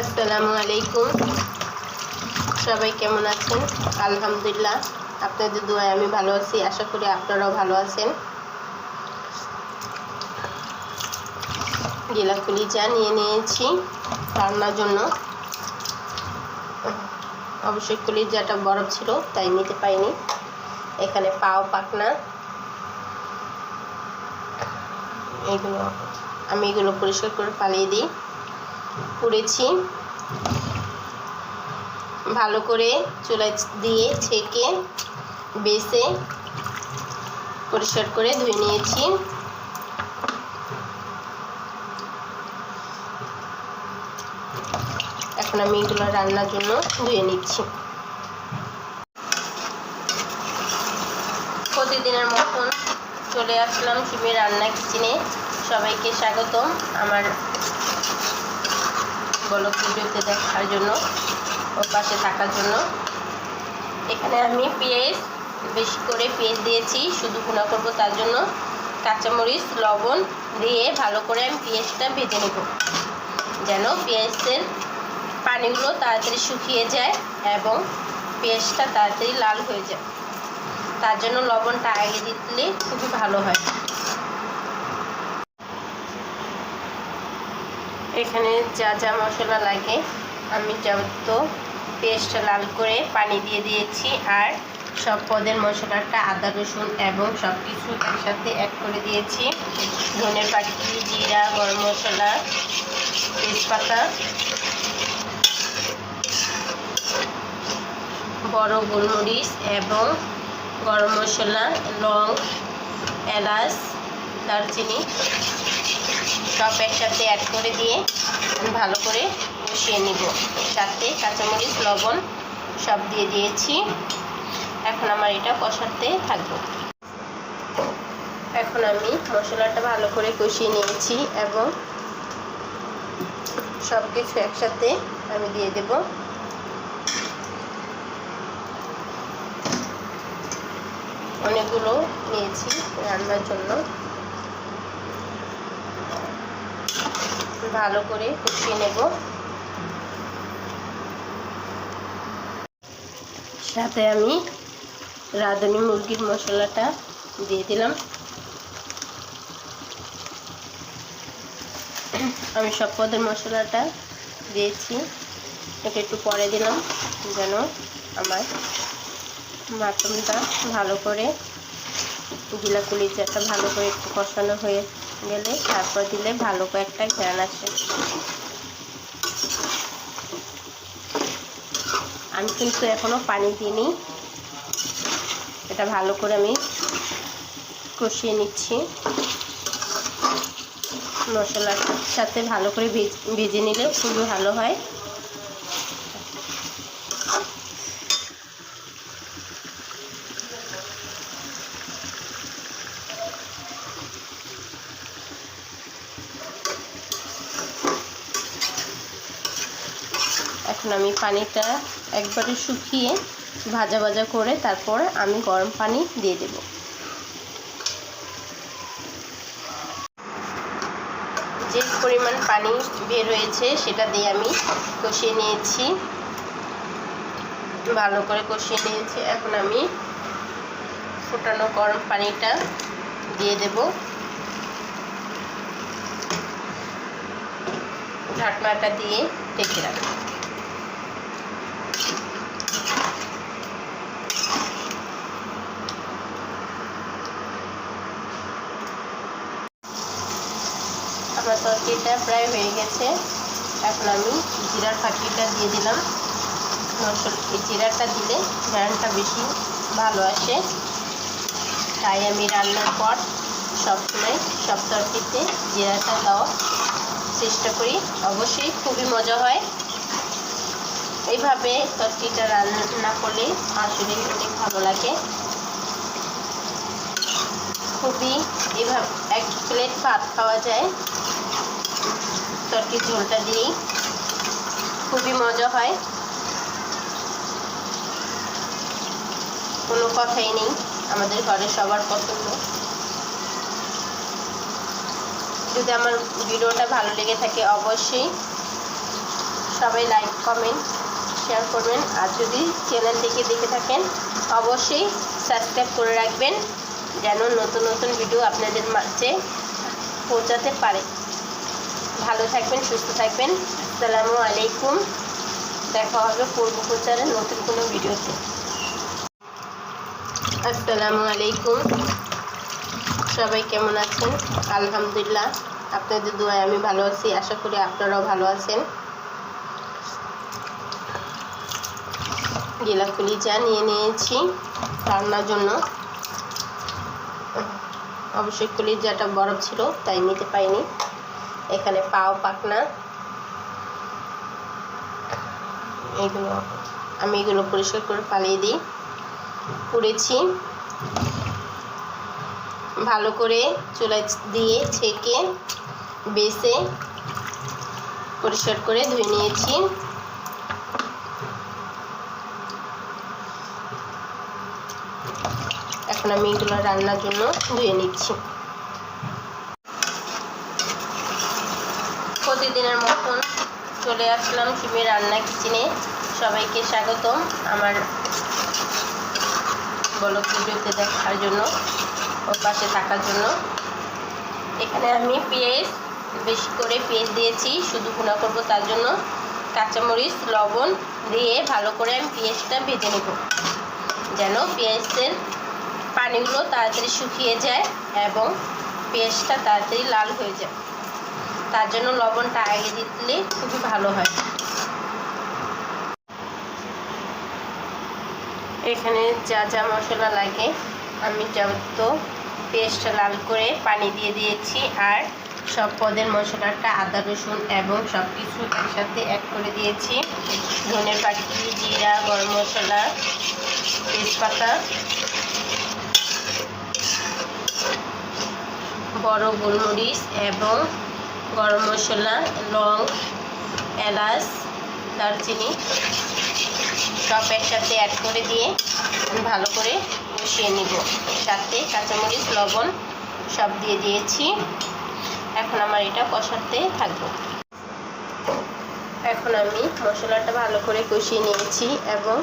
আসসালামু আলাইকুম সবাই কেমন আছেন? আলহামদুলিল্লাহ, আপনাদের দোয়ায় আমি ভালো আছি, আশা করি আপনারাও ভালো আছেন। গেলা কলিজা নিয়ে নিয়েছি রান্নার জন্য। অবশ্যই কলিজাটা বরফ ছিল, তাই নিতে পাইনি। এখানে পাও পাকনা। এগুলো আমি এগুলো পরিষ্কার করে পালিয়ে দিই। করেছি। ভালো করে চুলায় দিয়ে ছেঁকে বেছে পরিষ্কার করে ধুয়ে নিয়েছি। এখন আমি এগুলো রান্নার জন্য ধুয়ে নিচ্ছি। প্রতিদিনের মতন চলে আসলাম সিমি রান্না কিচেনে সবাইকে স্বাগতম। আমার বলো ভিডিওতে দেখার জন্য ও পাশে থাকার জন্য। এখানে আমি পেঁয়াজ, বেশি করে পেঁয়াজ দিয়েছি, শুধু গুঁড়া করব তার জন্য। কাঁচামরিচ, লবণ দিয়ে ভালো করে আমি পেঁয়াজটা ভেজে নেব। যেন পেঁয়াজের পানিগুলো তাড়াতাড়ি শুকিয়ে যায় এবং পেঁয়াজটা তাড়াতাড়ি লাল হয়ে যায়। তার জন্য লবণটা আগে দিলে খুবই ভালো হয়। এখানে যা যা মশলা লাগে, আমি যত পেস্ট লাল করে পানি দিয়ে দিয়েছি আর সব পদের মশলাটা আদা, রসুন এবং সব কিছু একসাথে অ্যাড করে দিয়েছি। ধনের পাখি জিরা, গরম মশলা, তেজপাতা, বড় গোলমরিচ এবং গরম মশলা, লং, এলাচ, দারচিনি। সব একসাথে অ্যাড করে দিয়ে ভালো করে কষিয়ে নিব। সাথে কাঁচামরিচ, লবণ সব দিয়ে দিয়েছি। এখন আমার এটা কষাতে থাকব। এখন আমি মশলাটা ভালো করে কষিয়ে নিয়েছি এবং সব কিছু একসাথে আমি দিয়ে দেব। অনেকগুলো নিয়েছি রান্নার জন্য। ভালো করে কষিয়ে নেব। সাথে আমি রাঁধুনি মুরগির মশলাটা দিয়ে দিলাম। আমি সব পদের মশলাটা দিয়েছি। এটা একটু পরে দিলাম যেন আমার মাটনটা ভালো করে গিলা কুলিচাটা ভালো করে একটু কষানো হয়ে গেলে, তারপর দিলে ভালো কয়েকটা ঘ্রাণ আসে। আমি কিন্তু এখনও পানি দিইনি। এটা ভালো করে আমি কষিয়ে নিচ্ছি। মশলার সাথে ভালো করে ভেজে নিলে খুবই ভালো হয়। এখন আমি পানিটা একবারে শুকিয়ে ভাজা ভাজা করে তারপর আমি গরম পানি দিয়ে দেব। যে পরিমাণ পানি বের হয়েছে, সেটা দিয়ে আমি কষিয়ে নিয়েছি। ভালো করে কষিয়ে নিয়েছি। এখন আমি ফুটানো গরম পানিটা দিয়ে দেব। ঢাকনাটা দিয়ে ঢেকে রাখব। আমার তরকারিটা প্রায় হয়ে গেছে। এখন আমি জিরার ফাঁকিটা দিয়ে দিলাম। জিরাটা দিলে ঘ্রানটা বেশি ভালো আসে। তাই আমি রান্নার পর সবসময় সব তরকারিতে জিরাটা দেওয়ার চেষ্টা করি। অবশ্যই খুবই মজা হয়। এইভাবে তরকারিটা রান্না করলে আসলে অনেক ভালো লাগে। খুবই এভাবে এক প্লেট ভাত খাওয়া যায়। তরকির ঝোলটা দিয়েই। খুবই মজা হয়। কোনো কথাই নেই, আমাদের ঘরে সবার পছন্দ। যদি আমার ভিডিওটা ভালো লেগে থাকে অবশ্যই সবাই লাইক কমেন্ট শেয়ার করবেন। আর যদি চ্যানেল থেকে দেখে থাকেন, অবশ্যই সাবস্ক্রাইব করে রাখবেন, যেন নতুন নতুন ভিডিও আপনাদের মাঝে পৌঁছাতে পারে। ভালো থাকবেন, সুস্থ থাকবেন। আসসালামু আলাইকুম। দেখা হবে পূর্ব প্রচারের নতুন কোনো ভিডিওতে। আসসালামু আলাইকুম। সবাই কেমন আছেন? আলহামদুলিল্লাহ। আপনাদের দোয়ায় আমি ভালো আছি। আশা করি আপনারাও ভালো আছেন। গেলা কলিজা নিয়ে নিয়েছি রান্নার জন্য। অবশ্যই কলিজাটা বরফ ছিল, তাই নিতে পাইনি এখানে পাও পাকনা। এগুলো আমি এগুলো পরিষ্কার করে পালিয়ে দিই। পুড়েছি। ভালো করে চুলায় দিয়ে ছেঁকে, বেসে পরিষ্কার করে ধুয়ে নিয়েছি। এখন আমি এগুলো রান্নার জন্য ধুয়ে নিচ্ছি। প্রতিদিনের মতন চলে আসলাম সিমের রান্না কিচেনে সবাইকে স্বাগতম আমার বলো ভিডিওতে দেখার জন্য ও পাশে থাকার জন্য। এখানে আমি পেঁয়াজ, বেশি করে পেঁয়াজ দিয়েছি, শুধু গুঁড়া করব তার জন্য। কাঁচামরিচ, লবণ দিয়ে ভালো করে আমি পেঁয়াজটা ভেজে নেব। যেন পেঁয়াজের পানিগুলো তাড়াতাড়ি শুকিয়ে যায় এবং পেঁয়াজটা তাড়াতাড়ি লাল হয়ে যায়। তার জন্য লবণটা আগে দিলে খুবই ভালো হয়। এখানে যা যা মশলা লাগে, আমি যত পেস্ট লাল করে পানি দিয়ে দিয়েছি আর সব পদের মশলাটা আদা, রসুন এবং সব কিছু একসাথে অ্যাড করে দিয়েছি। ধনে পাখি জিরা, গরম মশলা, তেজপাতা বড় গোলমরিচ এবং গরম মশলা, লং, এলাচ, দারচিনি সব একসাথে অ্যাড করে দিয়ে ভালো করে কষিয়ে নিব। সাথে কাঁচামরিচ, লবণ সব দিয়ে দিয়েছি। এখন আমার এটা কষাতে থাকব। এখন আমি মশলাটা ভালো করে কষিয়ে নিয়েছি এবং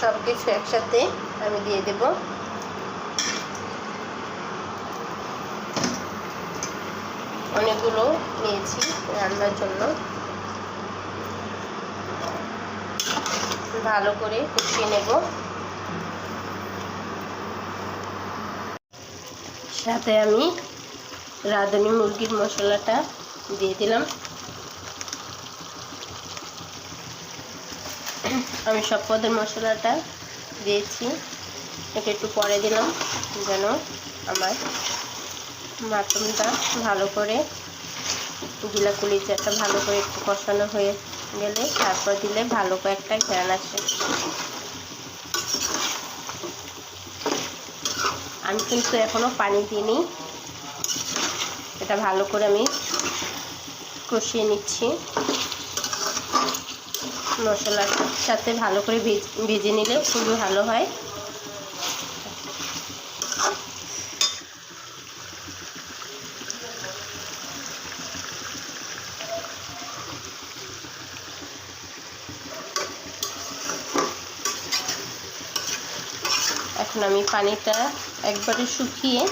সব কিছু একসাথে আমি দিয়ে দেব। অনেকগুলো নিয়েছি রান্নার জন্য। ভালো করে কষিয়ে নেব। সাথে আমি রাঁধুনি মুরগির মশলাটা দিয়ে দিলাম। আমি সব পদের মশলাটা দিয়েছি। এটা একটু পরে দিলাম যেন আমার মাটনটা ভালো করে গিলা কুলিচাটা ভালো করে একটু কষানো হয়ে গেলে তারপর দিলে ভালো কয়েকটা ঘেরান আসে। আমি কিন্তু এখনও পানি দিইনি। এটা ভালো করে আমি কষিয়ে নিচ্ছি। মশলার সাথে ভালো করে ভেজে নিলে খুবই ভালো হয়। এখন আমি পানিটা একবারে শুকিয়ে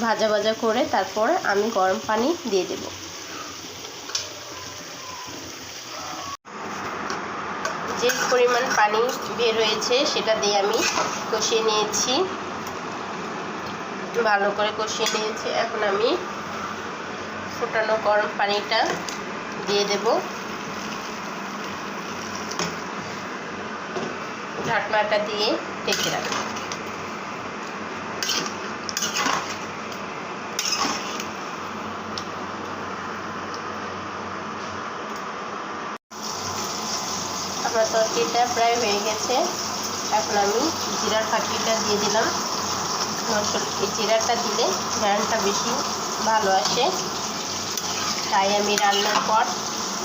ভাজা ভাজা করে তারপর আমি গরম পানি দিয়ে দেব। যে পরিমাণ পানি বের হয়েছে সেটা দিয়ে আমি কষিয়ে নিয়েছি। ভালো করে কষিয়ে নিয়েছি। এখন আমি ফুটানো গরম পানিটা দিয়ে দেব। ঢাকনাটা দিয়ে ঢেকে রাখব। আমার তরকারিটা প্রায় হয়ে গেছে। এখন আমি জিরার দিয়ে দিলাম। এই জিরাটা দিলে ঘ্রানটা বেশি ভালো আসে। তাই আমি রান্নার পর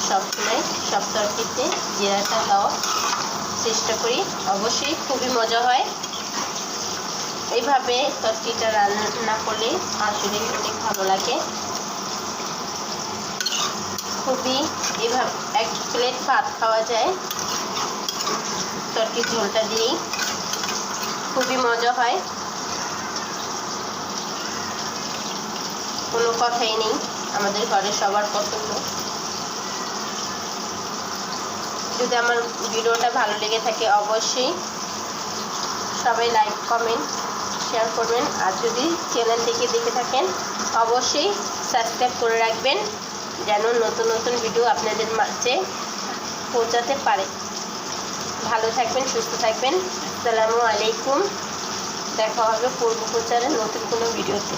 সবসময় সব তরকারিতে জিরাটা দেওয়ার চেষ্টা করি। অবশ্যই খুবই মজা হয়। এইভাবে তরকারিটা রান্না করলে আসলে অনেক ভালো লাগে। খুবই এভাবে এক প্লেট ভাত খাওয়া যায়। তরকি ঝোলটা দিয়েই। খুবই মজা হয়। কোনো কথাই নেই, আমাদের ঘরে সবার পছন্দ। যদি আমার ভিডিওটা ভালো লেগে থাকে অবশ্যই সবাই লাইক কমেন্ট শেয়ার করবেন। আর যদি চ্যানেলটিকে দেখে থাকেন, অবশ্যই সাবস্ক্রাইব করে রাখবেন, যেন নতুন নতুন ভিডিও আপনাদের মাঝে পৌঁছাতে পারে। ভালো থাকবেন, সুস্থ থাকবেন। আসসালামু আলাইকুম। দেখা হবে পূর্ব প্রচারের নতুন কোনো ভিডিওতে